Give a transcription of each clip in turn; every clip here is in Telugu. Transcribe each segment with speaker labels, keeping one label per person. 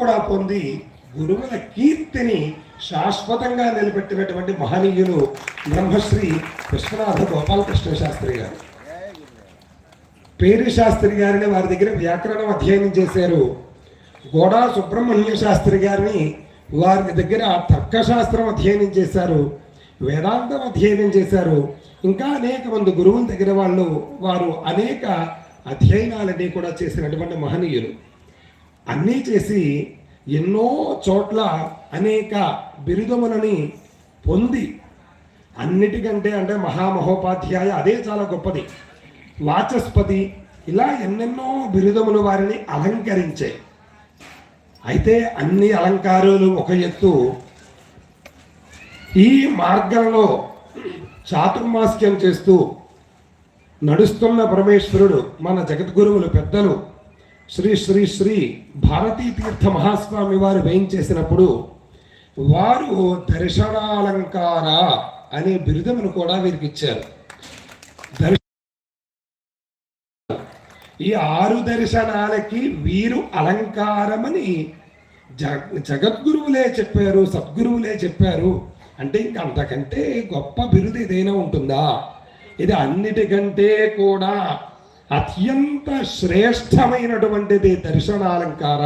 Speaker 1: కూడా పొంది గురువుల కీర్తిని శాశ్వతంగా నిలబెట్టినటువంటి మహనీయులు బ్రహ్మశ్రీ విశ్వనాథ గోపాలకృష్ణ శాస్త్రి గారు. పేరు శాస్త్రి గారిని వారి దగ్గర వ్యాకరణం అధ్యయనం చేశారు. గోడా సుబ్రహ్మణ్య శాస్త్రి గారిని వారి దగ్గర తర్కశాస్త్రం అధ్యయనం చేశారు. వేదాంతం అధ్యయనం చేశారు. ఇంకా అనేక మంది గురువుల దగ్గర వాళ్ళు వారు అనేక అధ్యయనాలన్నీ కూడా చేసినటువంటి మహనీయులు. అన్నీ చేసి ఎన్నో చోట్ల అనేక బిరుదములని పొంది అన్నిటికంటే అంటే మహామహోపాధ్యాయ అదే చాలా గొప్పది. వాచస్పతి ఇలా ఎన్నెన్నో బిరుదములు వారిని అలంకరించాయి అయితే అన్ని అలంకారాలు ఒక ఎత్తు. ఈ మార్గంలో చాతుర్మాస్యం చేస్తూ నడుస్తున్న పరమేశ్వరుడు మన జగద్గురువులు పెద్దలు శ్రీ శ్రీ శ్రీ భారతీ తీర్థ మహాస్వామి వారు వేయించేసినప్పుడు వారు దర్శనాలంకార అనే బిరుదమును కూడా వీరికి ఇచ్చారు దర్శ ఈ ఆరు దర్శనాలకి వీరు అలంకారమని జగ జగద్గురువులే చెప్పారు సద్గురువులే చెప్పారు. అంటే ఇంక అంతకంటే గొప్ప బిరుదు ఏదైనా ఉంటుందా? ఇది అన్నిటికంటే కూడా అత్యంత శ్రేష్టమైనటువంటిది దర్శనాలంకార.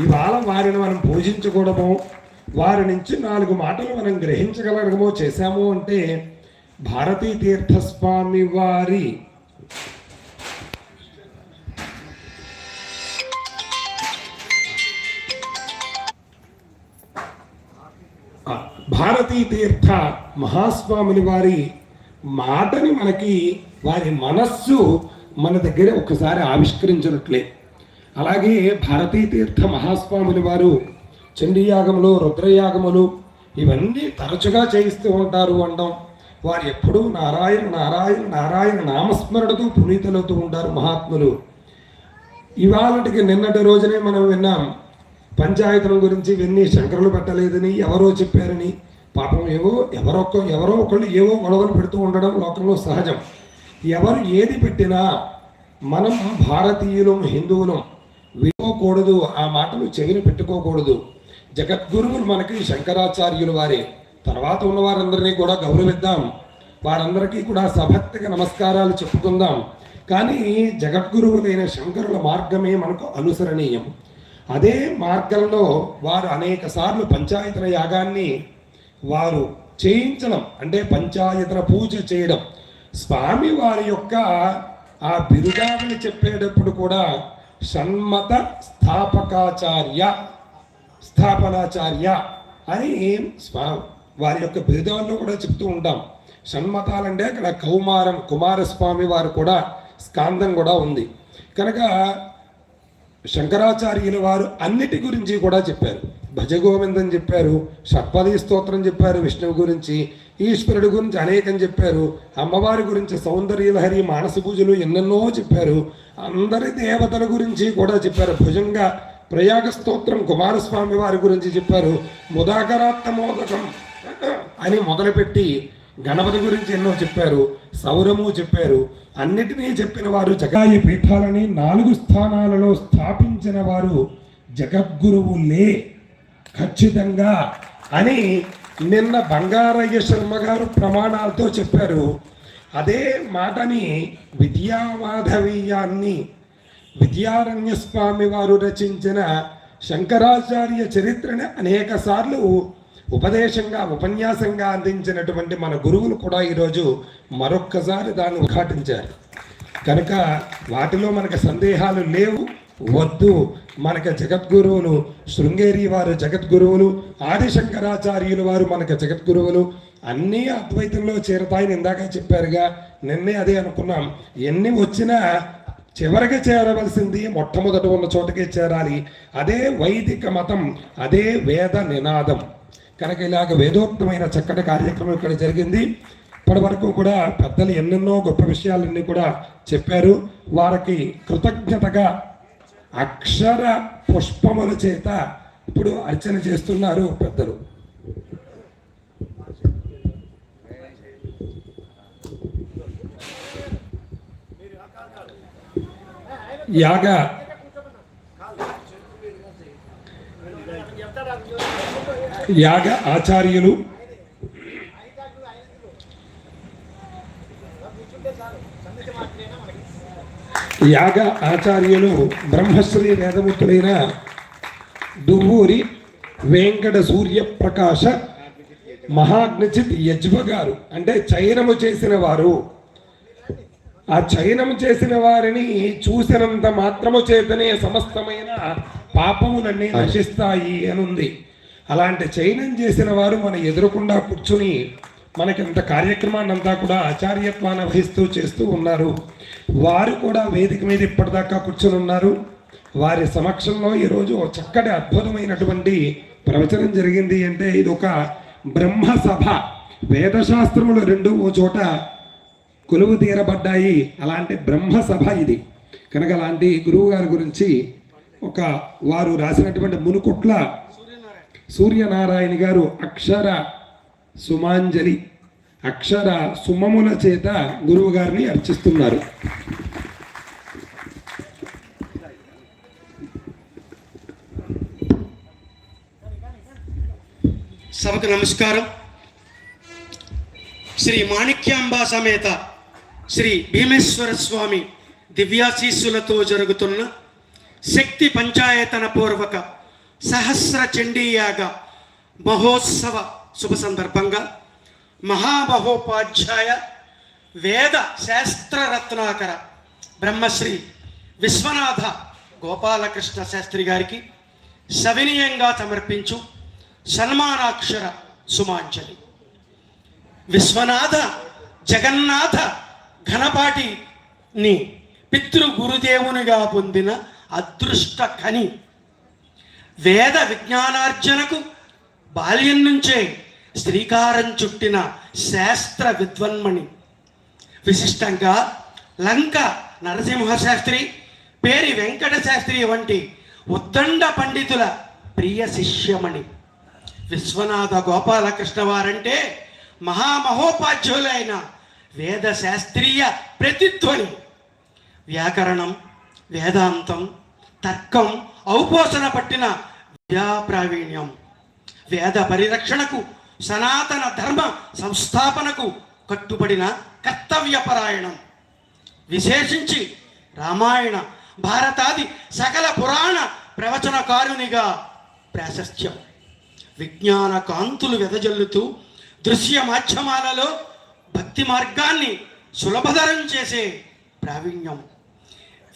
Speaker 1: ఇవాళ వారిని మనం పూజించకూడము వారి నుంచి నాలుగు మాటలు మనం గ్రహించగలగమో చేశాము అంటే భారతీ తీర్థస్వామి వారి భారతీ తీర్థ మహాస్వాముని వారి మాటని మనకి వారి మనస్సు మన దగ్గర ఒకసారి ఆవిష్కరించినట్లే. అలాగే భారతీ తీర్థ మహాస్వాముని వారు చండీయాగములు రుద్రయాగములు ఇవన్నీ తరచుగా చేయిస్తూ ఉంటారు అనడం వారు ఎప్పుడూ నారాయణ నారాయణ నారాయణ నామస్మరణతో పునీతులవుతూ ఉంటారు మహాత్ములు. ఇవాళకి నిన్నటి రోజునే మనం విన్నాం పంచాయతీల గురించి ఇవన్నీ శంకరులు పెట్టలేదని ఎవరో చెప్పారని పాపం ఏవో ఎవరొక్క ఎవరో ఒకళ్ళు ఏవో గొడవలు పెడుతూ ఉండడం లోకంలో సహజం. ఎవరు ఏది పెట్టినా మనం భారతీయులం హిందువులం వినుకోకూడదు ఆ మాటలు చెవిని పెట్టుకోకూడదు. జగద్గురువులు మనకి శంకరాచార్యులు వారే. తర్వాత ఉన్న వారందరినీ కూడా గౌరవిద్దాం. వారందరికీ కూడా సభక్తిగా నమస్కారాలు చెప్పుకుందాం. కానీ జగద్గురువులైన శంకరుల మార్గమే మనకు అనుసరణీయం. అదే మార్గంలో వారు అనేక సార్లు పంచాయతీల యాగాన్ని వారు చేయించడం అంటే పంచాయతన పూజ చేయడం. స్వామి వారి యొక్క ఆ బిరుదాన్ని చెప్పేటప్పుడు కూడా షణ్మత స్థాపకాచార్య స్థాపనాచార్య అని స్వా వారి యొక్క బిరుదాల్లో కూడా చెప్తూ ఉంటాం. షణ్మతాలంటే అక్కడ కౌమారం కుమారస్వామి వారు కూడా స్కాందం కూడా ఉంది. కనుక శంకరాచార్యుల వారు అన్నిటి గురించి కూడా చెప్పారు. భజగోవిందం చెప్పారు షట్పది స్తోత్రం చెప్పారు విష్ణువు గురించి ఈశ్వరుడు గురించి అనేకం చెప్పారు అమ్మవారి గురించి సౌందర్యలహరి మానస పూజలు ఎన్నెన్నో చెప్పారు అందరి దేవతల గురించి కూడా చెప్పారు. భుజంగా ప్రయాగ స్తోత్రం కుమారస్వామి వారి గురించి చెప్పారు. ముదాకరాత్మ మోదకం అని మొదలుపెట్టి గణపతి గురించి ఎన్నో చెప్పారు సౌరము చెప్పారు అన్నిటినీ చెప్పిన వారు జగాయి పీఠాలని నాలుగు స్థానాలలో స్థాపించిన వారు జగద్గురువులే. ఖచ్చితంగా అని నిన్న బంగారయ్య శర్మ గారు ప్రమాణాలతో చెప్పారు. అదే మాటని విద్యామాధవీయాన్ని విద్యారణ్య స్వామి వారు రచించిన శంకరాచార్య చరిత్రని అనేక సార్లు ఉపదేశంగా ఉపన్యాసంగా అందించినటువంటి మన గురువులు కూడా ఈరోజు మరొక్కసారి దాన్ని ఉద్ఘాటించారు. కనుక వాటిలో మనకు సందేహాలు లేవు. వద్దు. మనకు జగద్గురువులు శృంగేరి వారు జగద్గురువులు ఆదిశంకరాచార్యులు వారు మనకు జగద్గురువులు. అన్నీ అద్వైతంలో చేరతాయని ఇందాక చెప్పారుగా. నిన్నే అదే అనుకున్నాం. ఎన్ని వచ్చినా చివరికి చేరవలసింది మొట్టమొదట ఉన్న చోటకే చేరాలి. అదే వైదిక మతం అదే వేద నినాదం. కనుక ఇలాగ వేదోక్తమైన చక్కటి కార్యక్రమం ఇక్కడ జరిగింది. ఇప్పటి వరకు కూడా పెద్దలు ఎన్నెన్నో గొప్ప విషయాలన్నీ కూడా చెప్పారు. వారికి కృతజ్ఞతగా అక్షర పుష్పముల చేత ఇప్పుడు అర్చన చేస్తున్నారు పెద్దలు. యాగ. యాగ ఆచార్యులు యాగ ఆచార్యులు బ్రహ్మశ్రీ వేదముతులైన దువ్వూరి వెంకట సూర్యప్రకాశ మహాగ్నిచిత్ యజ్వ గారు. అంటే చైనము చేసిన వారు. ఆ చైనము చేసిన వారిని చూసినంత మాత్రము చేతనే సమస్తమైన పాపములన్నీ నశిస్తాయి అని ఉంది అలాంటి చైనం చేసిన వారు మన ఎదురకుండా కూర్చుని మనకి ఇంత కార్యక్రమాన్ని అంతా కూడా ఆచార్యత్వాన్ని వహిస్తూ చేస్తూ ఉన్నారు. వారు కూడా వేదిక మీద ఇప్పటిదాకా కూర్చొని ఉన్నారు. వారి సమక్షంలో ఈరోజు ఒక చక్కటి అద్భుతమైనటువంటి ప్రవచనం జరిగింది అంటే ఇది ఒక బ్రహ్మ సభ వేదశాస్త్రములు రెండు ఓ చోట కొలువు తీరబడ్డాయి. అలాంటి బ్రహ్మ సభ ఇది. కనుక అలాంటి గురువు గారి గురించి ఒక వారు రాసినటువంటి మునుకుట్ల సూర్యనారాయణ గారు అక్షర సుమాంజలి అక్షర సుమముల చేత గురువు గారిని అర్చిస్తున్నారు.
Speaker 2: సభకు నమస్కారం. శ్రీ మాణిక్యాంబా సమేత శ్రీ భీమేశ్వర స్వామి దివ్యాశీస్సులతో జరుగుతున్న శక్తి పంచాయతన పూర్వక సహస్ర చండీయాగ మహోత్సవ శుభ సందర్భంగా మహామహోపాధ్యాయ వేద శాస్త్రరత్నాకర బ్రహ్మశ్రీ విశ్వనాథ గోపాలకృష్ణ శాస్త్రి గారికి సవినీయంగా సమర్పించు సన్మానాక్షర సుమాంజలి. విశ్వనాథ జగన్నాథ ఘనపాటిని పితృ గురుదేవునిగా పొందిన అదృష్ట కని. వేద విజ్ఞానార్జనకు బాల్యం నుంచే శ్రీకారం చుట్టిన శాస్త్ర విద్వన్మణి. విశిష్టంగా లంక నరసింహ శాస్త్రి పేరి వెంకట శాస్త్రి వంటి ఉద్దండ పండితుల ప్రియ శిష్యమణి. విశ్వనాథ గోపాలకృష్ణ వారంటే మహామహోపాధ్యులైన వేద శాస్త్రీయ ప్రతిధ్వని. వ్యాకరణం వేదాంతం తర్కం ఔపోసన పట్టిన విద్యాప్రావీణ్యం. వేద పరిరక్షణకు సనాతన ధర్మ సంస్థాపనకు కట్టుబడిన కర్తవ్యపరాయణం. విశేషించి రామాయణ భారతాది సకల పురాణ ప్రవచనకారునిగా ప్రాశస్త్యం. విజ్ఞాన కాంతులు వెదజల్లుతూ దృశ్య మాధ్యమాలలో భక్తి మార్గాన్ని సులభతరం చేసే ప్రావీణ్యం.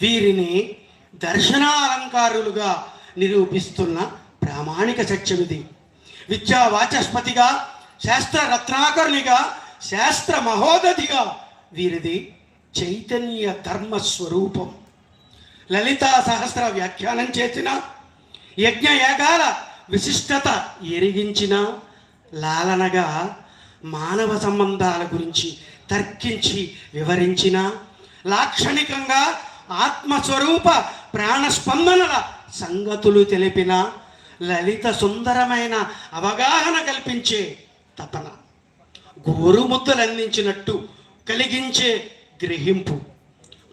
Speaker 2: వీరిని దర్శనాలంకారులుగా నిరూపిస్తున్న ప్రామాణిక సత్యమిది విద్యా వాచస్పతిగా శాస్త్ర రత్నాకరునిగా శాస్త్ర మహోదధిగా వీరిది చైతన్య ధర్మ స్వరూపం. లలితా సహస్ర వ్యాఖ్యానం చేసిన యజ్ఞ యాగాల విశిష్టత ఎరిగించిన లాలనగా మానవ సంబంధాల గురించి తర్కించి వివరించిన లాక్షణికంగా ఆత్మస్వరూప ప్రాణస్పందనల సంగతులు తెలిపిన లలిత సుందరమైన అవగాహన కల్పించే తపన గోరుముద్దలు అందించినట్టు కలిగించే గ్రహింపు.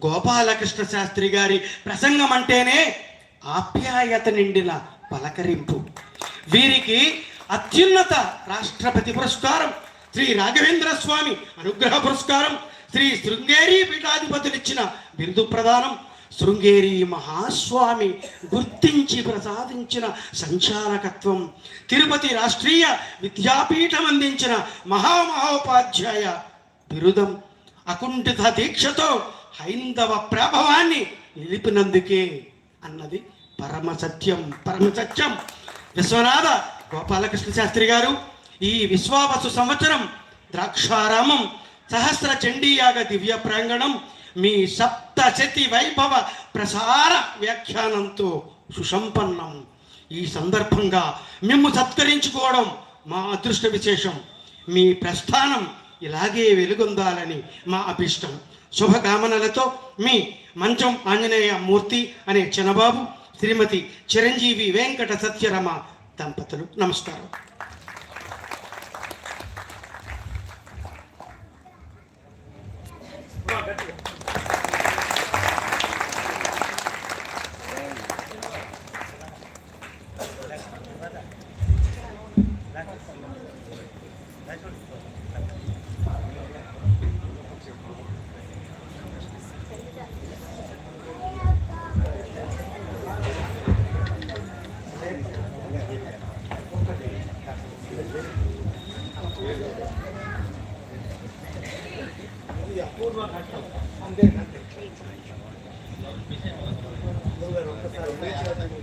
Speaker 2: గోపాలకృష్ణ శాస్త్రి గారి ప్రసంగం అంటేనే ఆప్యాయత నిండిన పలకరింపు. వీరికి అత్యున్నత రాష్ట్రపతి పురస్కారం శ్రీ రాఘవేంద్ర స్వామి అనుగ్రహ పురస్కారం శ్రీ శృంగేరి పీఠాధిపతులిచ్చిన బిరుదు ప్రదానం శృంగేరి మహాస్వామి గుర్తించి ప్రసాదించిన సంచాలకత్వం. తిరుపతి రాష్ట్రీయ విద్యాపీఠం అందించిన మహామహోపాధ్యాయ బిరుదం. అకుంఠిత దీక్షతో హైందవ ప్రభావాన్ని నిలిపినందుకే అన్నది పరమ సత్యం పరమ సత్యం. విశ్వనాథ గోపాలకృష్ణ శాస్త్రి గారు ఈ విశ్వావసు సంవత్సరం ద్రాక్షారామం సహస్ర చండీయాగ దివ్య ప్రాంగణం మీ సప్తశతి వైభవ ప్రసార వ్యాఖ్యానంతో సుసంపన్నం. ఈ సందర్భంగా మిమ్ము సత్కరించుకోవడం మా అదృష్ట విశేషం. మీ ప్రస్థానం ఇలాగే వెలుగొందాలని మా అభిష్టం. శుభకామనలతో మీ మంచం ఆంజనేయ మూర్తి అనే చిన్నబాబు శ్రీమతి చిరంజీవి వెంకట సత్యరమ దంపతులు. నమస్కారం.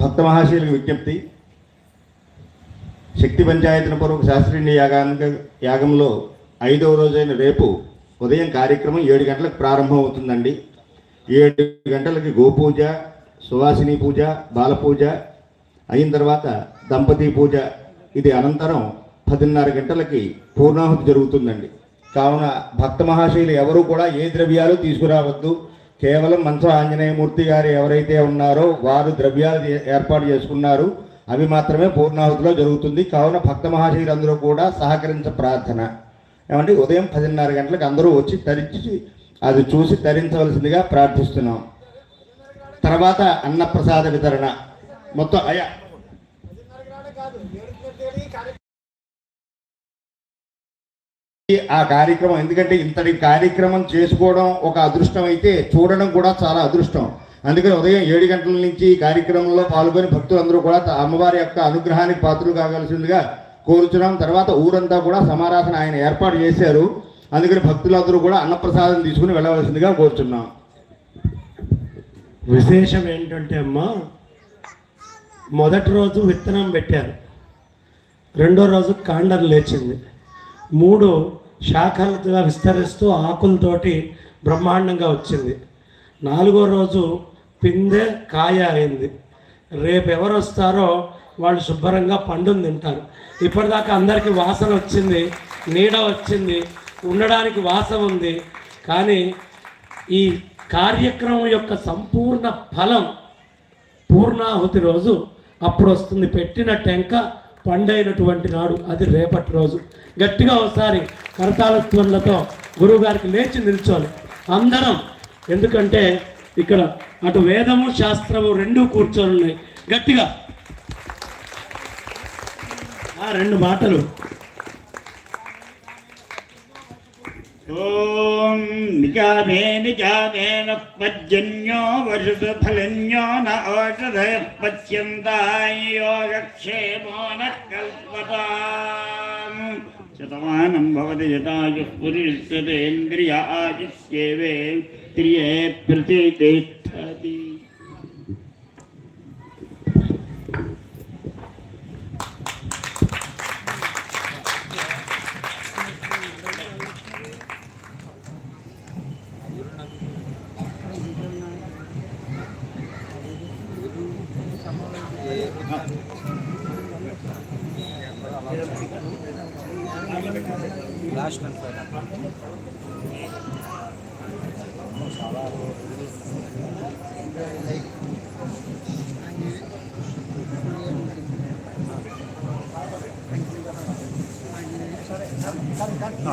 Speaker 3: భక్త మహాశయులకు విజ్ఞప్తి. శక్తి పంచాయతన పూర్వక శాస్త్రీయ యాగానికి యాగంలో ఐదవ రోజైన రేపు ఉదయం కార్యక్రమం ఏడు గంటలకు ప్రారంభం అవుతుందండి ఏడు గంటలకి గోపూజ సువాసిని పూజ బాలపూజ అయిన తర్వాత దంపతి పూజ. ఇది అనంతరం పదిన్నర గంటలకి పూర్ణాహుతి జరుగుతుందండి. కావున భక్త మహాశైలు ఎవరు కూడా ఏ ద్రవ్యాలు తీసుకురావద్దు. కేవలం మంచు ఆంజనేయమూర్తి గారు ఎవరైతే ఉన్నారో వారు ద్రవ్యాలు ఏర్పాటు చేసుకున్నారు. అవి మాత్రమే పూర్ణాహుతిలో జరుగుతుంది. కావున భక్త మహాశయులందరూ కూడా సహకరించ ప్రార్థన. ఏమంటే ఉదయం పదిన్నర గంటలకు అందరూ వచ్చి తరించి అది చూసి తరించవలసిందిగా ప్రార్థిస్తున్నాం. తర్వాత అన్నప్రసాద వితరణ. మొత్తం అయా ఆ కార్యక్రమం. ఎందుకంటే ఇంతటి కార్యక్రమం చేసుకోవడం ఒక అదృష్టం అయితే చూడడం కూడా చాలా అదృష్టం. అందుకని ఉదయం ఏడు గంటల నుంచి ఈ కార్యక్రమంలో పాల్గొని భక్తులందరూ కూడా అమ్మవారి యొక్క అనుగ్రహానికి పాత్రలు కావాల్సిందిగా కోరుచున్నాం. తర్వాత ఊరంతా కూడా సమారాధన ఆయన ఏర్పాటు చేశారు. అందుకని భక్తులందరూ కూడా అన్నప్రసాదం తీసుకుని వెళ్ళవలసిందిగా కోరుచున్నాం.
Speaker 4: విశేషం ఏంటంటే అమ్మా మొదటి రోజు విత్తనం పెట్టారు. రెండో రోజు కాండం లేచింది. మూడు శాఖలుగా విస్తరిస్తూ ఆకులతోటి బ్రహ్మాండంగా వచ్చింది. నాలుగో రోజు పిందె కాయ అయింది. రేపు ఎవరు వస్తారో వాళ్ళు శుభ్రంగా పండుని తింటారు. ఇప్పటిదాకా అందరికీ వాసన వచ్చింది నీడ వచ్చింది ఉండడానికి వాసన ఉంది. కానీ ఈ కార్యక్రమం యొక్క సంపూర్ణ ఫలం పూర్ణాహుతి రోజు అప్పుడు వస్తుంది. పెట్టిన టెంక పండైనటువంటి నాడు అది రేపటి రోజు. గట్టిగా ఒకసారి కరతాళత్వలతో గురువుగారికి లేచి నిల్చోవాలి. అందరం. ఎందుకంటే ఇక్కడ అటు వేదము శాస్త్రము రెండూ కూర్చొని ఉన్నాయి గట్టిగా. ఆ, రెండు మాటలు.
Speaker 5: ॐ निजामे निजामेन पज्जन्यो वर्षफलन्यो न ओषधयः पच्यन्ताय योगक्षेमो न कल्पताम्। शतमानं भवति यदायुः लास्ट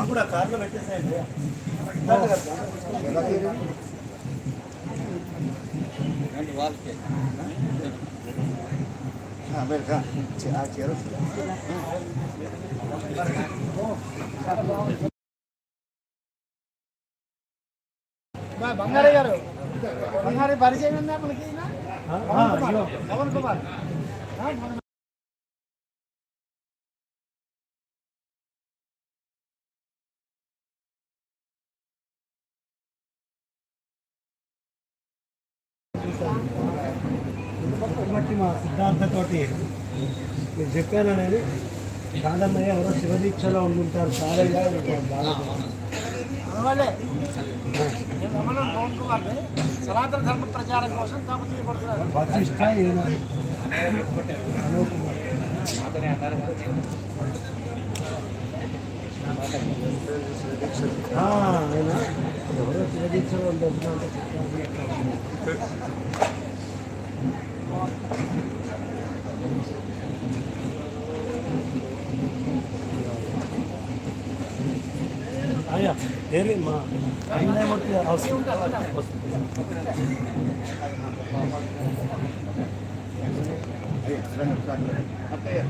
Speaker 5: కూడా కార్లో పెట్టేసాయండి వాళ్ళకి ఆ చీర
Speaker 6: బంగారీ గారు బంగారీ పరిచయం ఉందా మనకి? పవన్ కుమార్ ಕಾದಮ್ಮಯ್ಯ ಅವರ ಶಿವದೀಕ್ಷಲ ಮುಂತಾದ ಶಾಲೆಯ ಸನಾತನ
Speaker 4: ಧರ್ಮ ಪ್ರಚಾರ ಕೋಶ ಪ್ರತಿಷ್ಠ ಏನು ಹಾಂ ಅವರ ಶಿವದೀಕ್ಷಲ ಒಂದು డైలీ మా అన్నయ్యమూర్తి అవసరం
Speaker 3: అక్కయ్య